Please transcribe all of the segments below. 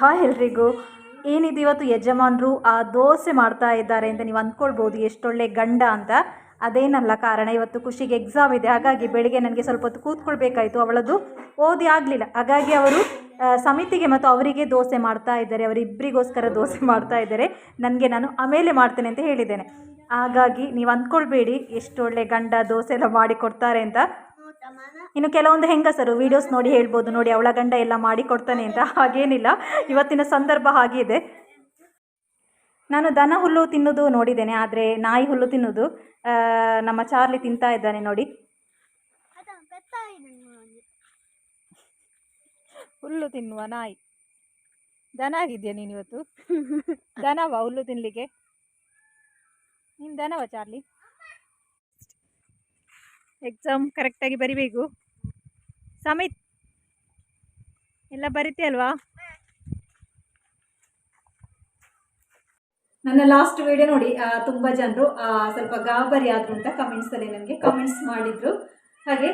Hi ಎಲ್ರಿಗೂ. ಏನಿದೆ ಇವತ್ತು ಯಜಮಾನರು ಆ ದೋಸೆ ಮಾಡ್ತಾ ಇದ್ದಾರೆ ಅಂತ ನೀವು ಅಂದ್ಕೊಳ್ಬೋದು, ಎಷ್ಟೊಳ್ಳೆ ಗಂಡ ಅಂತ. ಅದೇನಲ್ಲ ಕಾರಣ, ಇವತ್ತು ಖುಷಿಗೆ ಎಕ್ಸಾಮ್ ಇದೆ. ಹಾಗಾಗಿ ಬೆಳಿಗ್ಗೆ ನನಗೆ ಸ್ವಲ್ಪ ಹೊತ್ತು ಕೂತ್ಕೊಳ್ಬೇಕಾಯಿತು. ಅವಳದು ಓದಿ ಆಗಲಿಲ್ಲ. ಹಾಗಾಗಿ ಅವರು ಸಮಿತಿಗೆ ಮತ್ತು ಅವರಿಗೆ ದೋಸೆ ಮಾಡ್ತಾ ಇದ್ದಾರೆ. ಅವರಿಬ್ಬರಿಗೋಸ್ಕರ ದೋಸೆ ಮಾಡ್ತಾ ಇದ್ದಾರೆ. ನನಗೆ ನಾನು ಆಮೇಲೆ ಮಾಡ್ತೇನೆ ಅಂತ ಹೇಳಿದ್ದೇನೆ. ಹಾಗಾಗಿ ನೀವು ಅಂದ್ಕೊಳ್ಬೇಡಿ ಎಷ್ಟು ಒಳ್ಳೆ ಗಂಡ ದೋಸೆ ಎಲ್ಲ ಮಾಡಿ ಕೊಡ್ತಾರೆ ಅಂತ. ಇನ್ನು ಕೆಲವೊಂದು ಹೆಂಗಸರು ವೀಡಿಯೋಸ್ ನೋಡಿ ಹೇಳ್ಬೋದು, ನೋಡಿ ಅವಳ ಗಂಡ ಎಲ್ಲ ಮಾಡಿ ಕೊಡ್ತಾನೆ ಅಂತ, ಹಾಗೇನಿಲ್ಲ. ಇವತ್ತಿನ ಸಂದರ್ಭ ಹಾಗಿದೆ. ನಾನು ದನ ಹುಲ್ಲು ತಿನ್ನೋದು ನೋಡಿದ್ದೇನೆ, ಆದರೆ ನಾಯಿ ಹುಲ್ಲು ತಿನ್ನೋದು ನಮ್ಮ ಚಾರ್ಲಿ ತಿಂತಾ ಇದ್ದಾನೆ ನೋಡಿ. ಹುಲ್ಲು ತಿನ್ನುವ ನಾಯಿ. ದನ ಆಗಿದೆಯಾ ನೀನು ಇವತ್ತು? ದನವ ಹುಲ್ಲು ತಿನ್ನಲಿಕ್ಕೆ ನೀನು ದನವ ಚಾರ್ಲಿ? ಎಕ್ಸಾಮ್ ಕರೆಕ್ಟಾಗಿ ಬರಿಬೇಕು. ಸಮಿತ್, ಎಲ್ಲ ಬರಿತೀಯಲ್ವಾ? ನನ್ನ ಲಾಸ್ಟ್ ವಿಡಿಯೋ ನೋಡಿ ತುಂಬ ಜನರು ಸ್ವಲ್ಪ ಗಾಬರಿ ಆದ್ರು ಅಂತ ಕಮೆಂಟ್ಸಲ್ಲಿ ನನಗೆ ಕಮೆಂಟ್ಸ್ ಮಾಡಿದ್ರು. ಹಾಗೆ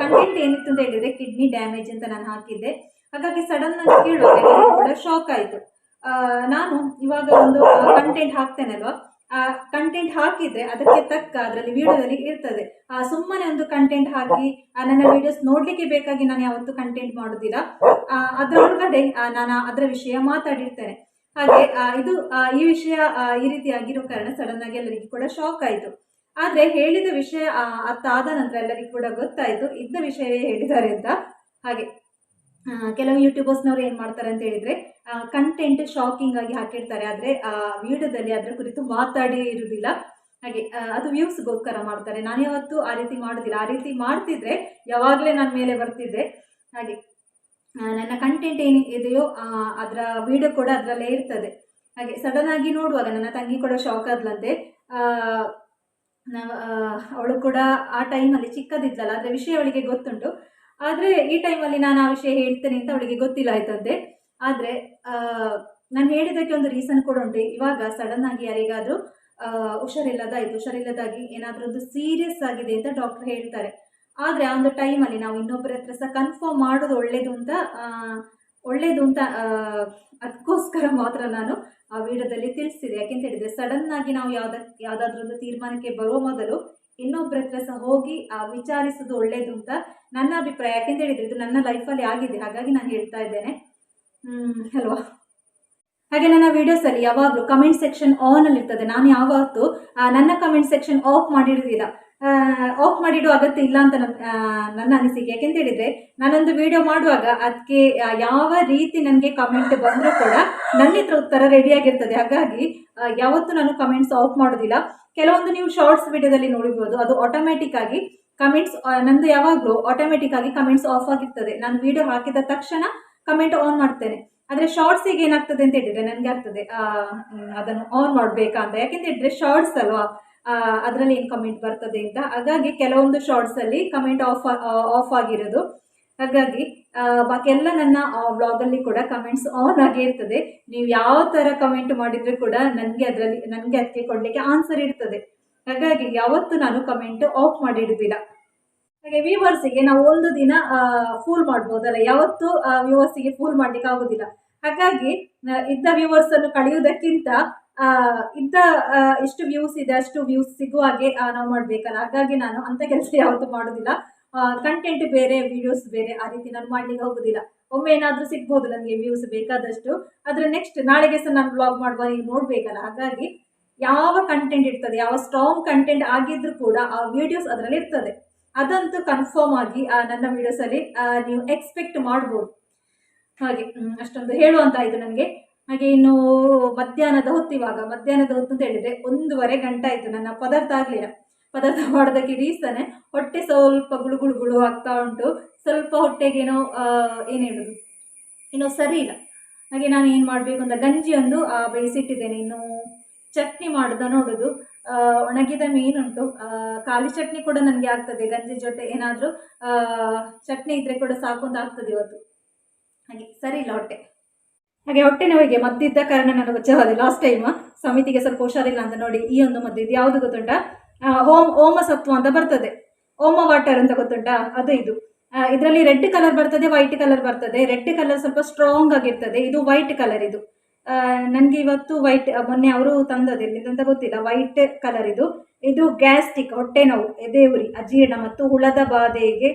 ಕಂಟೆಂಟ್ ಏನಿತ್ತು ಅಂತ ಹೇಳಿದರೆ ಕಿಡ್ನಿ ಡ್ಯಾಮೇಜ್ ಅಂತ ನಾನು ಹಾಕಿದ್ದೆ. ಹಾಗಾಗಿ ಸಡನ್ ನಾನು ಕೇಳುವಾಗ ಕೂಡ ಶಾಕ್ ಆಯಿತು. ನಾನು ಇವಾಗ ಒಂದು ಕಂಟೆಂಟ್ ಹಾಕ್ತೇನಲ್ವಾ? ಆ ಕಂಟೆಂಟ್ ಹಾಕಿದ್ರೆ ಅದಕ್ಕೆ ತಕ್ಕ ಅದರಲ್ಲಿ ವಿಡಿಯೋದಲ್ಲಿ ಇರ್ತದೆ. ಆ ಸುಮ್ಮನೆ ಒಂದು ಕಂಟೆಂಟ್ ಹಾಕಿ ಆ, ನನ್ನ ವಿಡಿಯೋಸ್ ನೋಡ್ಲಿಕ್ಕೆ ಬೇಕಾಗಿ ನಾನು ಯಾವತ್ತು ಕಂಟೆಂಟ್ ಮಾಡೋದಿಲ್ಲ. ಆ, ಅದ್ರ ಒಳಗಡೆ ನಾನು ಅದರ ವಿಷಯ ಮಾತಾಡಿರ್ತೇನೆ. ಹಾಗೆ ಆ, ಇದು ಆ, ಈ ವಿಷಯ ಆ, ಈ ರೀತಿ ಆಗಿರೋ ಕಾರಣ ಸಡನ್ ಆಗಿ ಎಲ್ಲರಿಗೂ ಕೂಡ ಶಾಕ್ ಆಯಿತು. ಆದ್ರೆ ಹೇಳಿದ ವಿಷಯ ಅರ್ಥ ಆದ ನಂತರ ಎಲ್ಲರಿಗೂ ಕೂಡ ಗೊತ್ತಾಯ್ತು. ಇದ್ದ ವಿಷಯವೇ ಹೇಳಿದ್ದಾರೆ ಅಂತ. ಹಾಗೆ. ಆ, ಕೆಲವು ಯೂಟ್ಯೂಬರ್ಸ್ನವ್ರು ಏನು ಮಾಡ್ತಾರೆ ಅಂತ ಹೇಳಿದರೆ ಕಂಟೆಂಟ್ ಶಾಕಿಂಗ್ ಆಗಿ ಹಾಕಿರ್ತಾರೆ. ಆದರೆ, ಆ, ವಿಡಿಯೋದಲ್ಲಿ ಅದರ ಕುರಿತು ಮಾತಾಡಿ ಇರುವುದಿಲ್ಲ ಹಾಗೆ ಅದು ವ್ಯೂಸ್ಗೋಸ್ಕರ ಮಾಡ್ತಾರೆ. ನಾನು ಯಾವತ್ತೂ ಆ ರೀತಿ ಮಾಡೋದಿಲ್ಲ. ಆ ರೀತಿ ಮಾಡ್ತಿದ್ರೆ ಯಾವಾಗಲೇ ನನ್ನ ಮೇಲೆ ಬರ್ತಿದ್ದೆ ಹಾಗೆ ನನ್ನ ಕಂಟೆಂಟ್ ಏನು ಇದೆಯೋ ಅದರ ವಿಡಿಯೋ ಕೂಡ ಅದರಲ್ಲೇ ಇರ್ತದೆ. ಹಾಗೆ ಸಡನ್ ಆಗಿ ನೋಡುವಾಗ, ನನ್ನ ತಂಗಿ ಕೂಡ ಶಾಕ್ ಆದ್ಲಂತೆ. ನಾವು ಅವಳು ಕೂಡ ಆ ಟೈಮಲ್ಲಿ ಚಿಕ್ಕದಿದ್ಲಲ್ಲ ಅದರ ವಿಷಯ ಅವಳಿಗೆ ಗೊತ್ತುಂಟು. ಆದರೆ ಈ ಟೈಮಲ್ಲಿ ನಾನು ಆ ವಿಷಯ ಹೇಳ್ತೇನೆ ಅಂತ ಅವಳಿಗೆ ಗೊತ್ತಿಲ್ಲ ಆಯ್ತಂತೆ. ಆದರೆ ನಾನು ಹೇಳಿದ್ದಕ್ಕೆ ಒಂದು ರೀಸನ್ ಕೂಡ ಉಂಟು. ಇವಾಗ ಸಡನ್ ಆಗಿ ಯಾರಿಗಾದರೂ ಹುಷಾರಿಲ್ಲದಾಯಿತು, ಹುಷಾರಿಲ್ಲದಾಗಿ ಏನಾದರೂ ಒಂದು ಸೀರಿಯಸ್ ಆಗಿದೆ ಅಂತ ಡಾಕ್ಟರ್ ಹೇಳ್ತಾರೆ. ಆದರೆ ಆ ಒಂದು ಟೈಮಲ್ಲಿ ನಾವು ಇನ್ನೊಬ್ಬರ ಹತ್ರ ಸಹ ಕನ್ಫರ್ಮ್ ಮಾಡೋದು ಒಳ್ಳೇದು ಅಂತ ಒಳ್ಳೆಯದು ಅಂತ ಅದಕ್ಕೋಸ್ಕರ ಮಾತ್ರ ನಾನು ಆ ವಿಡಿಯೋದಲ್ಲಿ ತಿಳಿಸಿದೆ. ಯಾಕೆಂತ ಹೇಳಿದರೆ ಸಡನ್ ಆಗಿ ನಾವು ಯಾವುದಕ್ಕೆ ಯಾವುದಾದ್ರೂ ಒಂದು ತೀರ್ಮಾನಕ್ಕೆ ಬರುವ ಮೊದಲು ಇನ್ನೊಬ್ಬರ ಹತ್ರ ಸಹ ಹೋಗಿ ವಿಚಾರಿಸೋದು ಒಳ್ಳೇದು ಅಂತ ನನ್ನ ಅಭಿಪ್ರಾಯ. ಯಾಕೆಂತ ಹೇಳಿದರೆ ಇದು ನನ್ನ ಲೈಫಲ್ಲಿ ಆಗಿದೆ. ಹಾಗಾಗಿ ನಾನು ಹೇಳ್ತಾ ಇದ್ದೇನೆ. ಅಲ್ವಾ? ಹಾಗೆ ನನ್ನ ವಿಡಿಯೋಸಲ್ಲಿ ಯಾವಾಗಲೂ ಕಮೆಂಟ್ ಸೆಕ್ಷನ್ ಆನಲ್ಲಿ ಇರ್ತದೆ ನಾನು ಯಾವತ್ತೂ ನನ್ನ ಕಮೆಂಟ್ ಸೆಕ್ಷನ್ ಆಫ್ ಮಾಡಿರೋದಿಲ್ಲ ಆಫ್ ಮಾಡಿಡೋ ಅಗತ್ಯ ಇಲ್ಲ ಅಂತ ನನ್ನ ನನ್ನ ಅನಿಸಿಕೆ. ಯಾಕೆಂತ ಹೇಳಿದರೆ, ನಾನೊಂದು ವಿಡಿಯೋ ಮಾಡುವಾಗ ಅದಕ್ಕೆ ಯಾವ ರೀತಿ ನನಗೆ ಕಮೆಂಟ್ ಬಂದರೂ ಕೂಡ ನನ್ನ ಹತ್ರ ಉತ್ತರ ರೆಡಿಯಾಗಿರ್ತದೆ ಹಾಗಾಗಿ ಯಾವತ್ತೂ ನಾನು ಕಮೆಂಟ್ಸ್ ಆಫ್ ಮಾಡೋದಿಲ್ಲ. ಕೆಲವೊಂದು ನೀವು ಶಾರ್ಟ್ಸ್ ವಿಡಿಯೋದಲ್ಲಿ ನೋಡಿರ್ಬೋದು, ಅದು ಆಟೋಮ್ಯಾಟಿಕ್ ಆಗಿ ಕಮೆಂಟ್ಸ್ ನಂದು ಯಾವಾಗಲೂ ಆಟೋಮೆಟಿಕ್ ಆಗಿ ಕಮೆಂಟ್ಸ್ ಆಫ್ ಆಗಿರ್ತದೆ. ನಾನು ವಿಡಿಯೋ ಹಾಕಿದ ತಕ್ಷಣ ಕಮೆಂಟ್ ಆನ್ ಮಾಡ್ತೇನೆ. ಆದರೆ ಶಾರ್ಟ್ಸಿಗೆ ಏನಾಗ್ತದೆ ಅಂತ ಹೇಳಿದರೆ, ನನಗೆ ಆಗ್ತದೆ ಅದನ್ನು ಆನ್ ಮಾಡಬೇಕಾ ಅಂತ. ಯಾಕೆಂತ ಹೇಳಿದರೆ ಶಾರ್ಟ್ಸ್ ಅಲ್ವಾ? ಅದರಲ್ಲಿ ಏನು ಕಮೆಂಟ್ ಬರ್ತದೆ ಅಂತ. ಹಾಗಾಗಿ ಕೆಲವೊಂದು ಶಾರ್ಟ್ಸಲ್ಲಿ ಕಮೆಂಟ್ ಆಫ್ ಆಫ್ ಆಗಿರೋದು. ಹಾಗಾಗಿ ಬಾಕಿಯೆಲ್ಲ ನನ್ನ ಬ್ಲಾಗಲ್ಲಿ ಕೂಡ ಕಮೆಂಟ್ಸ್ ಆನ್ ಆಗೇ ಇರ್ತದೆ. ನೀವು ಯಾವ ಥರ ಕಮೆಂಟ್ ಮಾಡಿದರೆ ಕೂಡ ನನಗೆ ಅದರಲ್ಲಿ, ನನಗೆ ಅದಕ್ಕೆ ಕೊಡಲಿಕ್ಕೆ ಆನ್ಸರ್ ಇರ್ತದೆ. ಹಾಗಾಗಿ ಯಾವತ್ತೂ ನಾನು ಕಮೆಂಟ್ ಆಫ್ ಮಾಡಿಡುವುದಿಲ್ಲ. ಹಾಗೆ ವ್ಯೂವರ್ಸಿಗೆ ನಾವು ಒಂದು ದಿನ ಫೂಲ್ ಮಾಡ್ಬೋದಲ್ಲ. ಯಾವತ್ತೂ ವ್ಯೂವರ್ಸಿಗೆ ಫೂಲ್ ಮಾಡ್ಲಿಕ್ಕೆ ಆಗೋದಿಲ್ಲ. ಹಾಗಾಗಿ ಇದ್ದ ವ್ಯೂವರ್ಸ್ ಅನ್ನು ಕಳೆಯುವುದಕ್ಕಿಂತ ಇದ್ದ ಇಷ್ಟು ವ್ಯೂಸ್ ಇದೆ, ಅಷ್ಟು ವ್ಯೂಸ್ ಸಿಗುವ ಹಾಗೆ ನಾವು ಮಾಡಬೇಕಲ್ಲ. ಹಾಗಾಗಿ ನಾನು ಅಂಥ ಕೆಲಸ ಯಾವತ್ತೂ ಮಾಡೋದಿಲ್ಲ. ಕಂಟೆಂಟ್ ಬೇರೆ ವಿಡಿಯೋಸ್ ಬೇರೆ, ಆ ರೀತಿ ನಾನು ಮಾಡ್ಲಿಕ್ಕೆ ಹೋಗೋದಿಲ್ಲ. ಒಮ್ಮೆ ಏನಾದರೂ ಸಿಗ್ಬೋದು ನನಗೆ ವ್ಯೂಸ್ ಬೇಕಾದಷ್ಟು. ಆದರೆ ನೆಕ್ಸ್ಟ್ ನಾಳೆಗೆ ಸಹ ನಾನು ಬ್ಲಾಗ್ ಮಾಡುವ ನೀವು ನೋಡಬೇಕಲ್ಲ. ಹಾಗಾಗಿ ಯಾವ ಕಂಟೆಂಟ್ ಇರ್ತದೆ, ಯಾವ ಸ್ಟ್ರಾಂಗ್ ಕಂಟೆಂಟ್ ಆಗಿದ್ರೂ ಕೂಡ ಆ ವಿಡಿಯೋಸ್ ಅದರಲ್ಲಿ ಇರ್ತದೆ. ಅದಂತೂ ಕನ್ಫರ್ಮ್ ಆಗಿ ನನ್ನ ವಿಡಿಯೋಸಲ್ಲಿ ನೀವು ಎಕ್ಸ್ಪೆಕ್ಟ್ ಮಾಡ್ಬೋದು. ಹಾಗೆ ಅಷ್ಟೊಂದು ಹೇಳುವಂತಾಯಿತು ನನಗೆ. ಹಾಗೆ ಇನ್ನು ಮಧ್ಯಾಹ್ನದ ಹೊತ್ತು ಇವಾಗ ಮಧ್ಯಾಹ್ನದ ಹೊತ್ತು ಅಂತ ಹೇಳಿದರೆ ಒಂದೂವರೆ ಗಂಟೆ ಆಯಿತು. ನನ್ನ ಪದಾರ್ಥ ಆಗಲಿಲ್ಲ. ಪದಾರ್ಥ ಮಾಡೋದಕ್ಕೆ ರೀಸನೆ ಹೊಟ್ಟೆ ಸ್ವಲ್ಪ ಗುಳು ಗುಳು ಆಗ್ತಾ ಉಂಟು. ಸ್ವಲ್ಪ ಹೊಟ್ಟೆಗೇನೋ ಏನು ಹೇಳೋದು? ಏನೋ ಸರಿ ಇಲ್ಲ. ಹಾಗೆ ನಾನು ಏನು ಮಾಡಬೇಕು ಅಂತ ಗಂಜಿ ಒಂದು ಆ, ಬೇಯಿಸಿಟ್ಟಿದ್ದೇನೆ. ಇನ್ನು ಚಟ್ನಿ ಮಾಡೋದ ನೋಡೋದು. ಒಣಗಿದ ಮೀನುಂಟು. ಖಾಲಿ ಚಟ್ನಿ ಕೂಡ ನನಗೆ ಆಗ್ತದೆ. ಗಂಜಿ ಜೊತೆ ಏನಾದರೂ ಚಟ್ನಿ ಇದ್ದರೆ ಕೂಡ ಸಾಕು ಅಂತ ಆಗ್ತದೆ ಇವತ್ತು. ಹಾಗೆ ಸರಿ ಇಲ್ಲ ಹೊಟ್ಟೆ. ಹಾಗೆ ಹೊಟ್ಟೆ ನೋವಿಗೆ ಮದ್ದಿದ್ದ ಕಾರಣ ನಾನು ಗೊತ್ತಾದೆ ಲಾಸ್ಟ್ ಟೈಮ್ ಸಮಿತಿಗೆ ಸ್ವಲ್ಪ ಹುಷಾರಿಲ್ಲ ಅಂತ ನೋಡಿ ಈ ಒಂದು ಮದ್ದು ಇದು ಯಾವುದು ಗೊತ್ತುಂಟಾ? ಹೋಮ್ ಓಮ್ ಸತ್ವ ಅಂತ ಬರ್ತದೆ. ಓಮ ವಾಟರ್ ಅಂತ ಗೊತ್ತುಂಟಾ? ಅದು ಇದು. ಇದರಲ್ಲಿ ರೆಡ್ ಕಲರ್ ಬರ್ತದೆ ವೈಟ್ ಕಲರ್ ಬರ್ತದೆ. ರೆಡ್ ಕಲರ್ ಸ್ವಲ್ಪ ಸ್ಟ್ರಾಂಗ್ ಆಗಿರ್ತದೆ. ಇದು ವೈಟ್ ಕಲರ್ ಇದು. ನನಗೆ ಇವತ್ತು ವೈಟ್ ಮೊನ್ನೆ ಅವರು ತಂದದಿಲ್ಲ ಅಂತ ಗೊತ್ತಿಲ್ಲ. ವೈಟ್ ಕಲರ್ ಇದು. ಇದು ಗ್ಯಾಸ್ಟಿಕ್ ಹೊಟ್ಟೆ ನೋವು ಎದೆ ಉರಿ ಅಜೀರ್ಣ ಮತ್ತು ಹುಳದ ಬಾಧೆಗೆ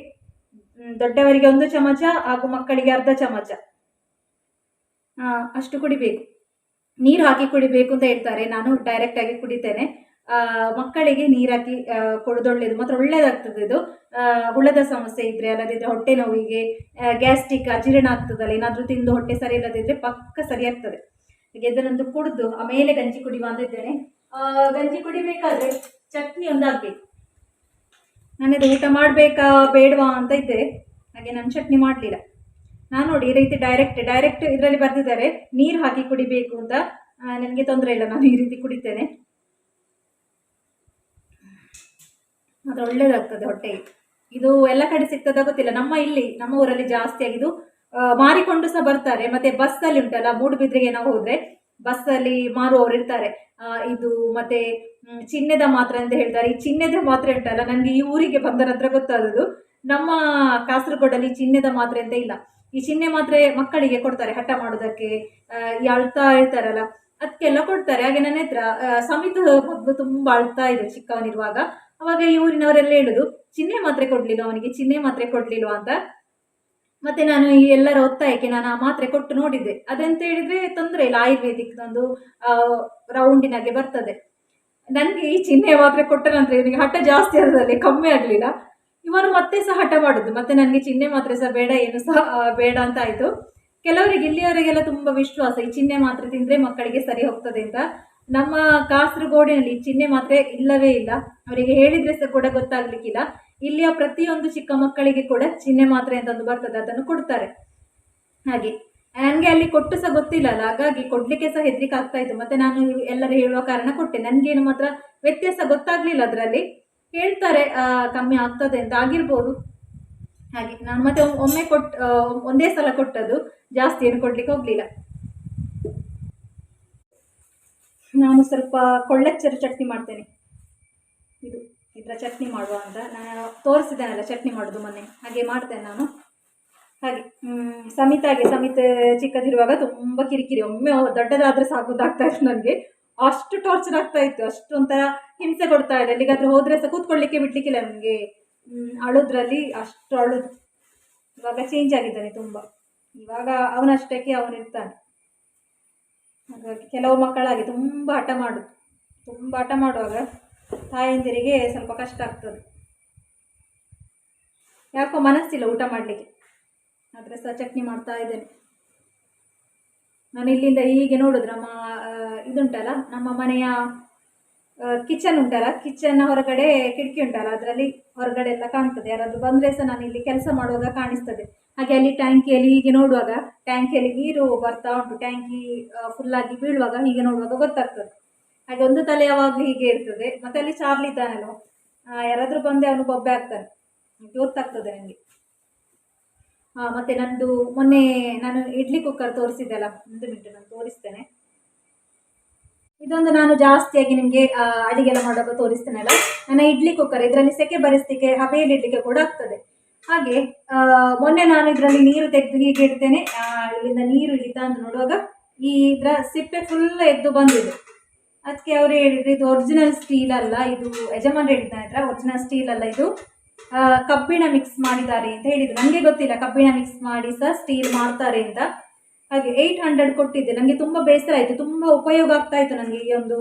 ದೊಡ್ಡವರಿಗೆ ಒಂದು ಚಮಚ ಹಾಗೂ ಮಕ್ಕಳಿಗೆ ಅರ್ಧ ಚಮಚ. ಅಷ್ಟು ಕುಡಿಬೇಕು. ನೀರು ಹಾಕಿ ಕುಡಿಬೇಕು ಅಂತ ಹೇಳ್ತಾರೆ. ನಾನು ಡೈರೆಕ್ಟ್ ಆಗಿ ಕುಡಿತೇನೆ. ಮಕ್ಕಳಿಗೆ ನೀರು ಹಾಕಿ ಒಳ್ಳೇದು ಮಾತ್ರ ಒಳ್ಳೇದಾಗ್ತದೆ ಇದು. ಹುಳದ ಸಮಸ್ಯೆ ಇದ್ರೆ, ಅಲ್ಲದಿದ್ರೆ ಹೊಟ್ಟೆ ನೋವಿಗೆ ಗ್ಯಾಸ್ಟಿಕ್ ಅಜೀರ್ಣ ಆಗ್ತದಲ್ಲ, ಏನಾದರೂ ತಿಂದು ಹೊಟ್ಟೆ ಸರಿ ಇಲ್ಲದಿದ್ದರೆ ಪಕ್ಕ ಸರಿ ಆಗ್ತದೆ. ಇದನ್ನೊಂದು ಕುಡಿದು, ಆಮೇಲೆ ಗಂಜಿ ಕುಡಿಯುವ ಅಂತ ಇದ್ದೇನೆ. ಗಂಜಿ ಕುಡಿಬೇಕಾದ್ರೆ ಚಟ್ನಿ ಒಂದು ಹಾಕ್ಬೇಕು ನಾನಿದು ಊಟ ಮಾಡಬೇಕಾ, ಬೇಡವಾ ಅಂತ ಇದ್ದೆ. ಹಾಗೆ ನಾನು ಚಟ್ನಿ ಮಾಡಲಿಲ್ಲ. ನಾನು ನೋಡಿ ಈ ರೀತಿ ಡೈರೆಕ್ಟ್ ಡೈರೆಕ್ಟ್ ಇದರಲ್ಲಿ ಬರೆದಿದ್ದಾರೆ. ನೀರು ಹಾಕಿ ಕುಡಿಬೇಕು ಅಂತ. ನನಗೆ ತೊಂದರೆ ಇಲ್ಲ, ನಾನು ಈ ರೀತಿ ಕುಡಿತೇನೆ. ಅದು ಒಳ್ಳೇದಾಗ್ತದೆ ಹೊಟ್ಟೆಗೆ ಇದು ಎಲ್ಲ ಕಡೆ ಸಿಗ್ತದ ಗೊತ್ತಿಲ್ಲ. ನಮ್ಮ ಇಲ್ಲಿ, ನಮ್ಮ ಊರಲ್ಲಿ ಜಾಸ್ತಿ ಆಗಿದ್ದು ಮಾರಿಕೊಂಡು ಸಹ ಬರ್ತಾರೆ. ಮತ್ತೆ ಬಸ್ಸಲ್ಲಿ ಉಂಟಲ್ಲ ಮೂಡುಬಿದ್ರೆಗೆ ನಾವು ಹೋದ್ರೆ ಬಸ್ಸಲ್ಲಿ ಮಾರುವವರು ಇರ್ತಾರೆ. ಇದು ಮತ್ತೆ ಚಿನ್ನದ ಮಾತ್ರ ಅಂತ ಹೇಳ್ತಾರೆ. ಈ ಚಿನ್ನದ ಮಾತ್ರ ಉಂಟಲ್ಲ ನನಗೆ ಈ ಊರಿಗೆ ಬಂದ ನಂತರ ಗೊತ್ತಾದದ್ದು. ನಮ್ಮ ಕಾಸರಗೋಡಲ್ಲಿ ಚಿಹ್ನೆದ ಮಾತ್ರೆ ಅಂತ ಇಲ್ಲ. ಈ ಚಿನ್ನೆ ಮಾತ್ರೆ ಮಕ್ಕಳಿಗೆ ಕೊಡ್ತಾರೆ ಹಠ ಮಾಡೋದಕ್ಕೆ ಈ ಅಳ್ತಾ ಇರ್ತಾರಲ್ಲ, ಅದಕ್ಕೆಲ್ಲ ಕೊಡ್ತಾರೆ. ಹಾಗೆ ನನ್ನ ಹತ್ರ ಸಮಿತ ಮೊದಲು ತುಂಬ ಅಳ್ತಾ ಇದೆ ಚಿಕ್ಕವನಿರುವಾಗ. ಅವಾಗ ಈ ಊರಿನವರೆಲ್ಲ ಹೇಳುದು ಚಿಹ್ನೆ ಮಾತ್ರೆ ಕೊಡ್ಲಿಲ್ಲ ಅವನಿಗೆ? ಚಿಹ್ನೆ ಮಾತ್ರೆ ಕೊಡ್ಲಿಲ್ವಾ? ಅಂತ. ಮತ್ತೆ ನಾನು ಈ ಎಲ್ಲರ ಒತ್ತಾಯಕ್ಕೆ ನಾನು ಆ ಮಾತ್ರೆ ಕೊಟ್ಟು ನೋಡಿದ್ದೆ. ಅದೆಂತ ಹೇಳಿದ್ರೆ ತೊಂದರೆ ಇಲ್ಲ, ಆಯುರ್ವೇದಿಕ್ ಒಂದು ರೌಂಡಿನಾಗೆ ಬರ್ತದೆ. ನನಗೆ ಈ ಚಿಹ್ನೆ ಮಾತ್ರೆ ಕೊಟ್ಟ ನಂತರ ಇವನಿಗೆ ಹಠ ಜಾಸ್ತಿ ಆದದಲ್ಲಿ ಕಮ್ಮಿ ಆಗಲಿಲ್ಲ. ಇವನು ಮತ್ತೆ ಸಹ ಹಠ ಮಾಡುದು. ಮತ್ತೆ ನನಗೆ ಚಿಹ್ನೆ ಮಾತ್ರ ಸಹ ಬೇಡ, ಏನು ಸಹ ಬೇಡ ಅಂತ ಆಯಿತು. ಕೆಲವರಿಗೆ, ಇಲ್ಲಿಯವರೆಗೆಲ್ಲ ತುಂಬ ವಿಶ್ವಾಸ, ಈ ಚಿಹ್ನೆ ಮಾತ್ರ ತಿಂದರೆ ಮಕ್ಕಳಿಗೆ ಸರಿ ಹೋಗ್ತದೆ ಅಂತ. ನಮ್ಮ ಕಾಸರಗೋಡಿನಲ್ಲಿ ಚಿಹ್ನೆ ಮಾತ್ರ ಇಲ್ಲವೇ ಇಲ್ಲ. ಅವರಿಗೆ ಹೇಳಿದ್ರೆ ಸಹ ಕೂಡ ಗೊತ್ತಾಗ್ಲಿಕ್ಕಿಲ್ಲ. ಇಲ್ಲಿಯ ಪ್ರತಿಯೊಂದು ಚಿಕ್ಕ ಮಕ್ಕಳಿಗೆ ಕೂಡ ಚಿಹ್ನೆ ಮಾತ್ರೆ ಅಂತ ಒಂದು ಬರ್ತದೆ, ಅದನ್ನು ಕೊಡ್ತಾರೆ. ಹಾಗೆ. ನನಗೆ ಅಲ್ಲಿ ಕೊಟ್ಟು ಸಹ ಗೊತ್ತಿಲ್ಲ ಅಲ್ಲ, ಹಾಗಾಗಿ ಕೊಡ್ಲಿಕ್ಕೆ ಸಹ ಹೆದರಿಕೆ ಆಗ್ತಾ ಇತ್ತು. ಮತ್ತೆ ನಾನು ಎಲ್ಲರೂ ಹೇಳುವ ಕಾರಣ ಕೊಟ್ಟೆ. ನನಗೇನು ಮಾತ್ರ ವ್ಯತ್ಯಾಸ ಗೊತ್ತಾಗ್ಲಿಲ್ಲ ಅದರಲ್ಲಿ. ಹೇಳ್ತಾರೆ ಕಮ್ಮಿ ಆಗ್ತದೆ ಅಂತ ಆಗಿರ್ಬೋದು. ಹಾಗೆ, ನಾನು ಮತ್ತೆ ಒಮ್ಮೆ ಕೊಟ್ಟು ಒಂದೇ ಸಲ ಕೊಟ್ಟದ್ದು ಜಾಸ್ತಿ ಏನು ಕೊಡ್ಲಿಕ್ಕೆ ಹೋಗ್ಲಿಲ್ಲ. ನಾನು ಸ್ವಲ್ಪ ಕೊಳ್ಳೆಚ್ಚರ ಚಟ್ನಿ ಮಾಡ್ತೇನೆ. ಇದು ಇದರ ಚಟ್ನಿ ಮಾಡುವ ಅಂತ. ನಾನು ತೋರಿಸಿದ್ದೇನಲ್ಲ, ಚಟ್ನಿ ಮಾಡೋದು ಮೊನ್ನೆ. ಹಾಗೆ ಮಾಡ್ತೇನೆ ನಾನು. ಹಾಗೆ ಸಮಿತಾಗೆ, ಸಮಿತ ಚಿಕ್ಕದಿರುವಾಗ ತುಂಬ ಕಿರಿಕಿರಿ. ಒಮ್ಮೆ ದೊಡ್ಡದಾದ್ರೆ ಸಾಕುದಾಗ್ತಾ ಇತ್ತು ನನಗೆ ಅಷ್ಟು ಟಾರ್ಚರ್ ಆಗ್ತಾ ಇತ್ತು, ಅಷ್ಟು ಒಂಥರ ಹಿಂಸೆ ಕೊಡ್ತಾ ಇದೆ. ಎಲ್ಲಿಗಾದ್ರೂ ಹೋದ್ರೆ ಸಹ ಕೂತ್ಕೊಳ್ಳಿಕ್ಕೆ, ಬಿಡ್ಲಿಕ್ಕಿಲ್ಲ ನನಗೆ ಅಳುದ್ರಲ್ಲಿ ಅಷ್ಟು ಅಳೋದು. ಇವಾಗ ಚೇಂಜ್ ಆಗಿದ್ದಾನೆ ತುಂಬ. ಇವಾಗ ಅವನಷ್ಟಕ್ಕೆ ಅವನಿರ್ತಾನೆ ಹಾಗಾಗಿ ಕೆಲವು ಮಕ್ಕಳಾಗಿ ತುಂಬ ಹಠ ಮಾಡೋದು. ತುಂಬ ಹಠ ಮಾಡುವಾಗ ತಾಯಂದಿರಿಗೆ ಸ್ವಲ್ಪ ಕಷ್ಟ ಆಗ್ತದೆ. ಯಾಕೋ ಮನಸ್ಸಿಲ್ಲ ಊಟ ಮಾಡಲಿಕ್ಕೆ. ಆದರೆ ಸಹ ಚಟ್ನಿ ಮಾಡ್ತಾ ಇದ್ದೇನೆ. ನಾನು ಇಲ್ಲಿಂದ ಹೀಗೆ ನೋಡಿದ್ರೆ ನಮ್ಮ ಇದುಂಟಲ್ಲ, ನಮ್ಮ ಮನೆಯ ಕಿಚನ್ ಉಂಟಲ್ಲ ಕಿಚನ್ನ ಹೊರಗಡೆ ಕಿಟಕಿ ಉಂಟಲ್ಲ, ಅದರಲ್ಲಿ ಹೊರಗಡೆ ಎಲ್ಲ ಕಾಣ್ತದೆ. ಯಾರಾದರೂ ಬಂದರೆ ಸಹ ನಾನು ಇಲ್ಲಿ ಕೆಲಸ ಮಾಡುವಾಗ ಕಾಣಿಸ್ತದೆ. ಹಾಗೆ ಅಲ್ಲಿ ಟ್ಯಾಂಕಿಯಲ್ಲಿ ಹೀಗೆ ನೋಡುವಾಗ, ಟ್ಯಾಂಕಿಯಲ್ಲಿ ನೀರು ಬರ್ತಾ ಉಂಟು. ಟ್ಯಾಂಕಿ ಫುಲ್ಲಾಗಿ ಬೀಳುವಾಗ ಹೀಗೆ ನೋಡುವಾಗ ಗೊತ್ತಾಗ್ತದೆ. ಹಾಗೆ ಒಂದು ತಲೆ ಯಾವಾಗಲೂ ಹೀಗೆ ಇರ್ತದೆ. ಮತ್ತೆ ಅಲ್ಲಿ ಚಾರ್ಲಿ ಇದ್ದಾನಲ್ವ ಯಾರಾದರೂ ಬಂದೆ ಅವನು ಬೊಬ್ಬೆ ಆಗ್ತಾನೆ. ಗೊತ್ತಾಗ್ತದೆ ನನಗೆ ಮತ್ತು ನಂದು ಮೊನ್ನೆ ನಾನು ಇಡ್ಲಿ ಕುಕ್ಕರ್ ತೋರಿಸಿದ್ದೆಲ್ಲ, ಒಂದು ಮಿನಿಟ್ ನಾನು ತೋರಿಸ್ತೇನೆ. ಇದೊಂದು ನಾನು ಜಾಸ್ತಿಯಾಗಿ ನಿಮಗೆ ಅಡಿಗೆ ಎಲ್ಲ ಮಾಡುವಾಗ ತೋರಿಸ್ತೇನಲ್ಲ? ನನ್ನ ಇಡ್ಲಿ ಕುಕ್ಕರ್ ಇದರಲ್ಲಿ ಸೆಕೆ ಬರಿಸ್ಲಿಕ್ಕೆ ಹಬೆಯಲ್ಲಿ ಇಡ್ಲಿಕ್ಕೆ ಕೂಡ ಆಗ್ತದೆ. ಹಾಗೆ ಮೊನ್ನೆ ನಾನು ಇದರಲ್ಲಿ ನೀರು ತೆಗೆದು ಹೀಗೆ ಇಡ್ತೇನೆ. ಇಲ್ಲಿಂದ ನೀರು ಇಳಿತಾ ಅಂತ ನೋಡುವಾಗ ಈ ಇದರ ಸಿಪ್ಪೆ ಫುಲ್ ಎದ್ದು ಬಂದಿದೆ. ಅದಕ್ಕೆ ಅವರು ಹೇಳಿದ್ರು, ಇದು ಒರಿಜಿನಲ್ ಸ್ಟೀಲ್ ಅಲ್ಲ, ಇದು ಯಜಮಾನ್ ಹೇಳಿದ್ದಾನೆ ಒರಿಜಿನಲ್ ಸ್ಟೀಲ್ ಅಲ್ಲ ಇದು. ಕಬ್ಬಿಣ ಮಿಕ್ಸ್ ಮಾಡಿದ್ದಾರೆ ಅಂತ ಹೇಳಿದ್ರು. ನನಗೆ ಗೊತ್ತಿಲ್ಲ ಕಬ್ಬಿಣ ಮಿಕ್ಸ್ ಮಾಡಿ ಸಹ ಸ್ಟೀಲ್ ಮಾಡ್ತಾರೆ ಅಂತ. ಹಾಗೆ ಏಯ್ಟ್ ಹಂಡ್ರೆಡ್ ಕೊಟ್ಟಿದ್ದೆ. ನನಗೆ ತುಂಬ ಬೇಸರ ಆಯಿತು. ತುಂಬ ಉಪಯೋಗ ಆಗ್ತಾ ಇತ್ತು ನನಗೆ ಈ ಒಂದು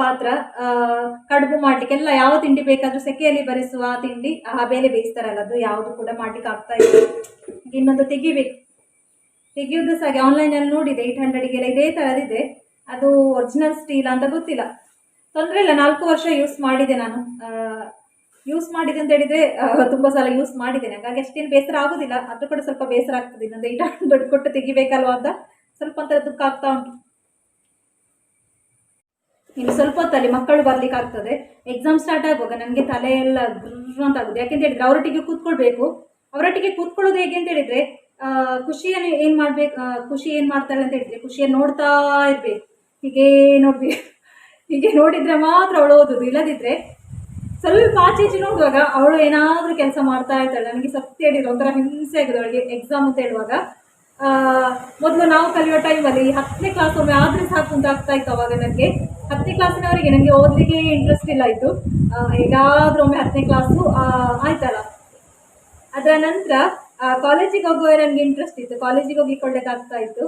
ಪಾತ್ರ. ಕಡುಬು ಮಾಡಲಿಕ್ಕೆ ಎಲ್ಲ ಯಾವ ತಿಂಡಿ ಬೇಕಾದರೂ ಸೆಕೆಯಲ್ಲಿ ಬರೆಸುವ ತಿಂಡಿ, ಆ ಬೇಲೆ ಬೇಯಿಸ್ತಾರಲ್ಲ ಅದು ಯಾವುದು ಕೂಡ ಮಾಡ್ಲಿಕ್ಕೆ ಆಗ್ತಾ ಇತ್ತು ಇನ್ನೊಂದು ತೆಗಿಬೇಕು ತೆಗೆಯುವುದು ಸಹ ಹಾಗೆ ಆನ್ಲೈನಲ್ಲಿ ನೋಡಿದೆ. ಏಯ್ಟ್ ಹಂಡ್ರೆಡಿಗೆಲ್ಲ ಇದೇ ಥರದಿದೆ ಅದು ಒರಿಜಿನಲ್ ಸ್ಟೀಲ್ ಅಂತ ಗೊತ್ತಿಲ್ಲ. ತೊಂದರೆ ಇಲ್ಲ. ನಾಲ್ಕು ವರ್ಷ ಯೂಸ್ ಮಾಡಿದೆ ನಾನು. ಯೂಸ್ ಮಾಡಿದೆ ಅಂತ ಹೇಳಿದರೆ ತುಂಬ ಸಲ ಯೂಸ್ ಮಾಡಿದ್ದೇನೆ. ಹಾಗಾಗಿ ಅಷ್ಟೇನು ಬೇಸರ ಆಗೋದಿಲ್ಲ. ಅದ್ರ ಕೂಡ ಸ್ವಲ್ಪ ಬೇಸರ ಆಗ್ತದೆ. ಇನ್ನೊಂದು ಈಟ ದುಡ್ಡು ಕೊಟ್ಟು ತೆಗಿಬೇಕಲ್ವಾ ಅಂತ ಸ್ವಲ್ಪ ಒಂಥರ ದುಃಖ ಆಗ್ತಾ ಉಂಟು. ಇನ್ನು ಸ್ವಲ್ಪ ಹೊತ್ತಲ್ಲಿ ಮಕ್ಕಳು ಬರ್ಲಿಕ್ಕೆ ಆಗ್ತದೆ. ಎಕ್ಸಾಮ್ ಸ್ಟಾರ್ಟ್ ಆಗುವಾಗ ನನಗೆ ತಲೆ ಎಲ್ಲ ಅಂತ ಆಗುದು. ಯಾಕೆಂತ ಹೇಳಿದ್ರೆ ಅವರೊಟ್ಟಿಗೆ ಕೂತ್ಕೊಳ್ಬೇಕು. ಅವರೊಟ್ಟಿಗೆ ಕೂತ್ಕೊಳ್ಳೋದು ಹೇಗೆ ಅಂತ ಹೇಳಿದ್ರೆ ಖುಷಿಯನ್ನು ಏನು ಮಾಡ್ಬೇಕು ಖುಷಿ ಏನು ಮಾಡ್ತಾಳೆ ಅಂತ ಹೇಳಿದ್ರೆ ಖುಷಿಯನ್ನು ನೋಡ್ತಾ ಇರ್ಬೇಕು. ಹೀಗೆ ನೋಡ್ಬೇಕು. ಹೀಗೆ ನೋಡಿದ್ರೆ ಮಾತ್ರ ಅವಳು ಓದೋದು. ಇಲ್ಲದಿದ್ರೆ ಸ್ವಲ್ಪ ಆಚೆ ಈಚೆ ನೋಡುವಾಗ ಅವಳು ಏನಾದರೂ ಕೆಲಸ ಮಾಡ್ತಾ ಇರ್ತಾಳೆ. ನನಗೆ ಸತ್ಯ ಹೇಳಿರೋ, ಒಂಥರ ಹಿಂಸೆ ಆಗಿದೆ ಅವಳಿಗೆ ಎಕ್ಸಾಮ್ ಅಂತ ಹೇಳುವಾಗ. ಮೊದಲು ನಾವು ಕಲಿಯೋ ಟೈಮಲ್ಲಿ ಹತ್ತನೇ ಕ್ಲಾಸ್ ಒಮ್ಮೆ ಆದರೆ ಸಾಕು ಅಂತ ಆಗ್ತಾ ಇತ್ತು ಅವಾಗ ನನಗೆ. ಹತ್ತನೇ ಕ್ಲಾಸಿನವರೆಗೆ ನನಗೆ ಓದಲಿಕ್ಕೆ ಇಂಟ್ರೆಸ್ಟ್ ಇಲ್ಲ ಇತ್ತು. ಹೇಗಾದರೂ ಒಮ್ಮೆ ಹತ್ತನೇ ಕ್ಲಾಸು ಆಯ್ತಲ್ಲ. ಅದರ ನಂತರ ಕಾಲೇಜಿಗೆ ಹೋಗುವಾಗ ನನಗೆ ಇಂಟ್ರೆಸ್ಟ್ ಇತ್ತು. ಕಾಲೇಜಿಗೆ ಹೋಗ್ಲಿಕ್ಕೆ ಒಳ್ಳೇದಾಗ್ತಾ ಇತ್ತು.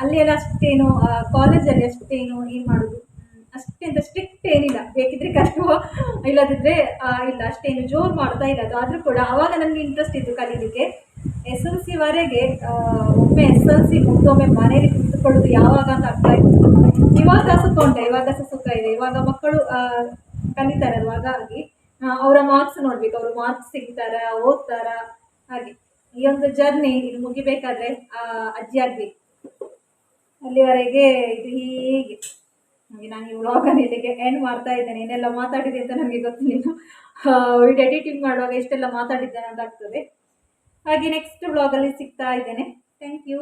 ಅಲ್ಲಿ ಎಲ್ಲ ಅಷ್ಟೇನು ಕಾಲೇಜಲ್ಲಿ ಅಷ್ಟೇನು ಏನು ಮಾಡೋದು? ಅಷ್ಟೆಂತ ಸ್ಟ್ರಿಕ್ಟ್ ಏನಿಲ್ಲ. ಬೇಕಿದ್ರೆ ಕಷ್ಟವ ಇಲ್ಲದಿದ್ದರೆ ಇಲ್ಲ, ಅಷ್ಟೇನು ಜೋರು ಮಾಡ್ತಾ ಇಲ್ಲ ಅದು ಆದರೂ ಕೂಡ ಆವಾಗ ನನಗೆ ಇಂಟ್ರೆಸ್ಟ್ ಇತ್ತು ಕಲೀಲಿಕ್ಕೆ. ಎಸ್ ಎಲ್ ಸಿವರೆಗೆ ಒಮ್ಮೆ ಎಸ್ ಎಲ್ ಸಿ ಮುಗ್ದೊಮ್ಮೆ ಮನೇಲಿ ಕುಳಿತುಕೊಳ್ಳೋದು ಯಾವಾಗ ಅಂತ ಆಗ್ತಾ ಇತ್ತು ಇವಾಗ ಸುಖ ಉಂಟು? ಇವಾಗ ಸಹ ಸುಖ ಇದೆ. ಇವಾಗ ಮಕ್ಕಳು ಕಲಿತಾರಲ್ವ? ಹಾಗಾಗಿ ಅವರ ಮಾರ್ಕ್ಸ್ ನೋಡ್ಬೇಕು. ಅವರು ಮಾರ್ಕ್ಸ್ ಸಿಗ್ತಾರ? ಓದ್ತಾರ? ಹಾಗೆ. ಈ ಒಂದು ಜರ್ನಿ ಇದು ಮುಗಿಬೇಕಾದ್ರೆ ಅಜ್ಜಿ ಆಗ್ಬೇಕು. ಅಲ್ಲಿವರೆಗೆ ಇದು ಹೀಗೆ. ಹಾಗೆ ನಾನು ಈ ವ್ಲಾಗನ್ನು ಇಲ್ಲಿಗೆ ಎಂಡ್ ಮಾಡ್ತಾ ಇದ್ದೇನೆ. ಏನೆಲ್ಲ ಮಾತಾಡಿದೆ ಅಂತ ನನಗೆ ಗೊತ್ತಿಲ್ಲ. ವಿಡಿಯೋ ಎಡಿಟಿಂಗ್ ಮಾಡುವಾಗ ಎಷ್ಟೆಲ್ಲ ಮಾತಾಡಿದ್ದೇನೆ ಆಗ್ತದೆ ಹಾಗೆ ನೆಕ್ಸ್ಟ್ ವ್ಲಾಗಲ್ಲಿ ಸಿಗ್ತಾ ಇದ್ದೇನೆ. Thank you